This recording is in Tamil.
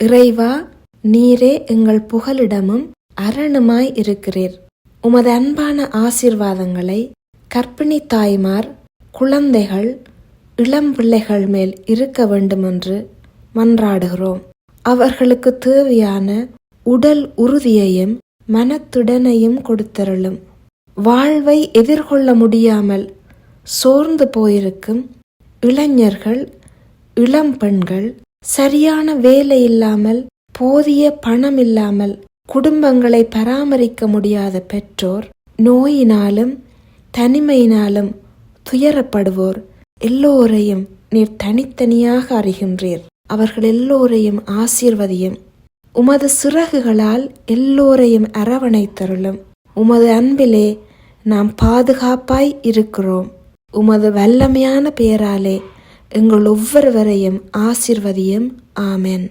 இறைவா நீரே எங்கள் புகலிடமும் அரணுமாய் இருக்கிறீர். உமது அன்பான ஆசீர்வாதங்களை கர்ப்பிணி தாய்மார் குழந்தைகள் இளம் பிள்ளைகள் மேல் இருக்க வேண்டுமென்று மன்றாடுகிறோம். அவர்களுக்கு தேவையான உடல் உறுதியையும் மனத்துடனையும் கொடுத்தருளும். வாழ்வை எதிர்கொள்ள முடியாமல் சோர்ந்து போயிருக்கும் இளைஞர்கள் இளம் பெண்கள் சரியான வேலை இல்லாமல் போதிய பணம் இல்லாமல் குடும்பங்களை பராமரிக்க முடியாத பெற்றோர் நோயினாலும் தனிமையினாலும் துயரப்படுவோர் எல்லோரையும் நீர் தனித்தனியாக அறிகின்றீர். அவர்கள் எல்லோரையும் ஆசீர்வதியும். உமது சிறகுகளால் எல்லோரையும் அரவணைத்தருளும். உமது அன்பிலே நாம் பாதுகாப்பாய் இருக்கிறோம். உமது வல்லமையான பெயராலே எங்கள் ஒவ்வொருவரையும் ஆசிர்வதியும். ஆமேன்.